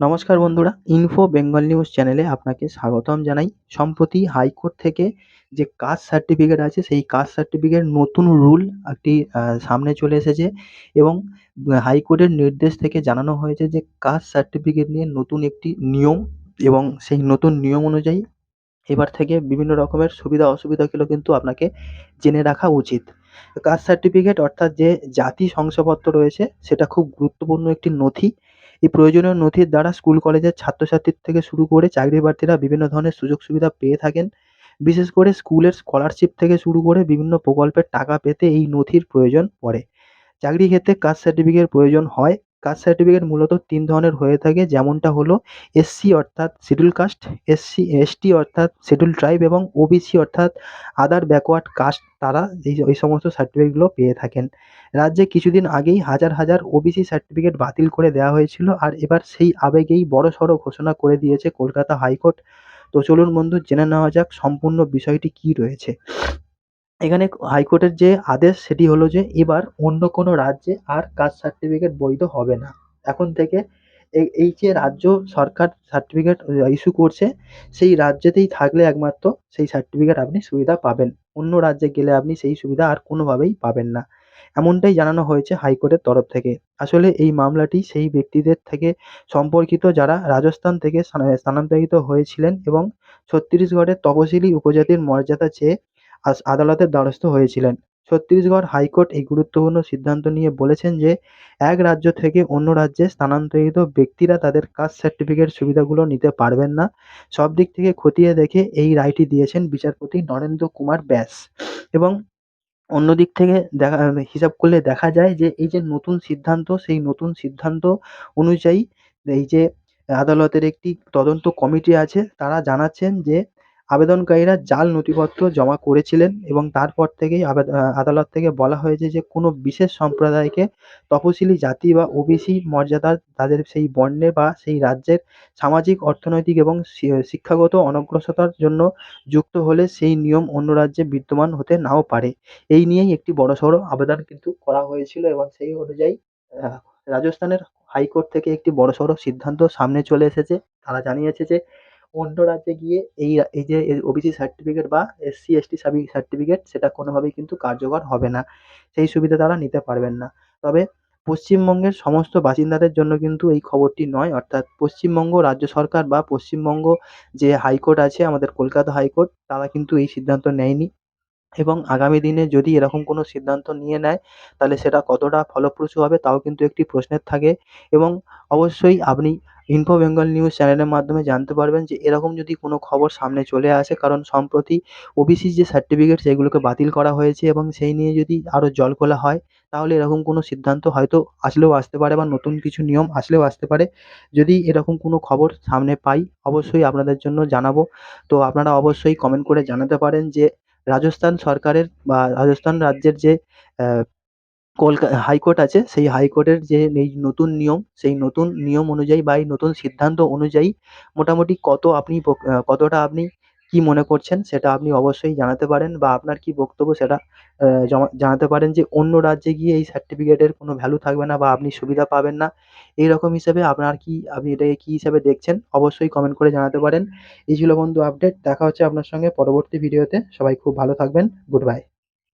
নমস্কার বন্ধুরা info Bengal news চ্যানেলে আপনাকে স্বাগতম জানাই। সম্প্রতি হাইকোর্ট থেকে যে কাস্ট সার্টিফিকেট আছে, সেই কাস্ট সার্টিফিকেট নতুন রুল একটি সামনে চলে এসেছে এবং হাইকোর্টের নির্দেশ থেকে জানানো হয়েছে যে কাস্ট সার্টিফিকেট নিয়ে নতুন একটি নিয়ম এবং সেই নতুন নিয়ম অনুযায়ী এবার থেকে বিভিন্ন রকমের সুবিধা অসুবিধাগুলো কিন্তু আপনাকে জেনে রাখা উচিত। কাস্ট সার্টিফিকেট অর্থাৎ যে জাতি শংসাপত্র রয়েছে, সেটা খুব গুরুত্বপূর্ণ একটি নথি। এই প্রয়োজনীয় নথির দ্বারা স্কুল, কলেজের ছাত্রছাত্রীর থেকে শুরু করে চাকরি প্রার্থীরা বিভিন্ন ধরনের সুযোগ সুবিধা পেয়ে থাকেন। বিশেষ করে স্কুলের স্কলারশিপ থেকে শুরু করে বিভিন্ন প্রকল্পের টাকা পেতে এই নথির প্রয়োজন পড়ে। চাকরি ক্ষেত্রে কাস্ট সার্টিফিকেট প্রয়োজন হয়। কাস্ট সার্টিফিকেট মূলত তিন ধরনের হয়ে থাকে। যেমনটা হলো এসসি অর্থাৎ শিডিউল কাস্ট এসসি এসটি অর্থাৎ শিডিউল ট্রাইব এবং ওবিসি অর্থাৎ আদার ব্যাকওয়ার্ড কাস্ট তারা এই এই সমস্ত সার্টিফিকেটগুলো পেয়ে থাকেন। রাজ্যে কিছুদিন আগেই হাজার হাজার ওবিসি সার্টিফিকেট বাতিল করে দেওয়া হয়েছিল আর এবার সেই আবেগেই বড়সড় ঘোষণা করে দিয়েছে কলকাতা হাইকোর্ট। তো চলুন বন্ধু, জেনে নেওয়া যাক সম্পূর্ণ বিষয়টি কী রয়েছে। এখানে হাইকোর্টের যে আদেশ, সেটি হলো যে এবার অন্য কোনো রাজ্যে আর কাস্ট সার্টিফিকেট বৈধ হবে না। এখন থেকে এই যে রাজ্য সরকার সার্টিফিকেট ইস্যু করছে, সেই রাজ্যেতেই থাকলে একমাত্র সেই সার্টিফিকেট আপনি সুবিধা পাবেন। অন্য রাজ্যে গেলে আপনি সেই সুবিধা আর কোনোভাবেই পাবেন না। এমনটাই জানানো হয়েছে হাইকোর্টের তরফ থেকে। আসলে এই মামলাটি সেই ব্যক্তিদের থেকে সম্পর্কিত যারা রাজস্থান থেকে স্থানান্তরিত হয়েছিলেন এবং ছত্তিশগড়ের তপশিলি উপজাতির মর্যাদা চেয়ে আদালতের দ্বারস্থ হয়েছিলেন। ছত্তিশগড় হাইকোর্ট এই গুরুত্বপূর্ণ সিদ্ধান্ত নিয়ে বলেছেন যে, এক রাজ্য থেকে অন্য রাজ্যে স্থানান্তরিত ব্যক্তিরা তাদের কাস্ট সার্টিফিকেট সুবিধাগুলো নিতে পারবেন না। সব দিক থেকে খতিয়ে দেখে এই রায়টি দিয়েছেন বিচারপতি নরেন্দ্র কুমার ব্যাস। এবং অন্য দিক থেকে দেখা, হিসাব করলে দেখা যায় যে, এই যে নতুন সিদ্ধান্ত, সেই নতুন সিদ্ধান্ত অনুযায়ী এই যে আদালতের একটি তদন্ত কমিটি আছে, তারা জানাচ্ছেন যে আবেদনকারীরা জাল নথিপত্র জমা করেছিলেন এবং তারপর থেকেই আদালত থেকে বলা হয়েছে যে কোনো বিশেষ সম্প্রদায়কে তপশিলি জাতি বা ওবিসি মর্যাদার তাদের সেই বর্ণে বা সেই রাজ্যের সামাজিক, অর্থনৈতিক এবং শিক্ষাগত অনগ্রসরতার জন্য যুক্ত হলে সেই নিয়ম অন্য রাজ্যে বিদ্যমান হতে নাও পারে। এই নিয়েই একটি বড়সড় আবেদন কিন্তু করা হয়েছিল এবং সেই অনুযায়ী রাজস্থানের হাইকোর্ট থেকে একটি বড়সড় সিদ্ধান্ত সামনে চলে এসেছে। তারা জানিয়েছে যে অন্য রাজ্যে গিয়ে এই এই যে ওবিসি সার্টিফিকেট বা এসসি এসটি সার্টিফিকেট সেটা কোনোভাবেই কিন্তু কার্যকর হবে না। সেই সুবিধা তারা নিতে পারবেন না। তবে পশ্চিমবঙ্গের সমস্ত বাসিন্দাদের জন্য কিন্তু এই খবরটি নয়, অর্থাৎ পশ্চিমবঙ্গ রাজ্য সরকার বা পশ্চিমবঙ্গ যে হাইকোর্ট আছে, আমাদের কলকাতা হাইকোর্ট, তারা কিন্তু এই সিদ্ধান্ত নেয়নি। এবং আগামী দিনে যদি এরকম কোনো সিদ্ধান্ত নিয়ে নেয়, তাহলে সেটা কতটা ফলপ্রসূ হবে, তাও কিন্তু একটি প্রশ্নের থাকে। এবং অবশ্যই আপনি ইনফো বেঙ্গল নিউজ চ্যানেলের মাধ্যমে জানতে পারবেন যে এরকম যদি কোনো খবর সামনে চলে আসে, কারণ সম্প্রতি ওবিসি যে সার্টিফিকেট সেগুলোকে বাতিল করা হয়েছে এবং সেই নিয়ে যদি আরও জলঘোলা হয়, তাহলে এরকম কোনো সিদ্ধান্ত হয়তো আসলেও আসতে পারে বা নতুন কিছু নিয়ম আসলেও আসতে পারে। যদি এরকম কোনো খবর সামনে পাই, অবশ্যই আপনাদের জন্য জানাব। তো আপনারা অবশ্যই কমেন্ট করে জানাতে পারেন যে, রাজস্থান সরকারের বা রাজস্থান রাজ্যের যে কলকা হাইকোর্ট আছে। সেই হাইকোর্টের যে এই নতুন নিয়ম, সেই নতুন নিয়ম অনুযায়ী বা এই নতুন সিদ্ধান্ত অনুযায়ী মোটামুটি কত আপনি কতটা আপনি কি মনে করছেন সেটা আপনি অবশ্যই জানাতে পারেন বা আপনার কি বক্তব্য সেটা জানাতে পারেন যে অন্য রাজ্যে গিয়ে এই সার্টিফিকেটের কোনো ভ্যালু থাকবে না বা আপনি সুবিধা পাবেন না। এই রকম হিসেবে আপনার কি, আপনি এটাকে কি হিসাবে দেখছেন অবশ্যই কমেন্ট করে জানাতে পারেন। এই ছিল বন্ধু আপডেট দেখা হচ্ছে আপনার সঙ্গে পরবর্তী ভিডিওতে সবাই খুব ভালো থাকবেন। Good bye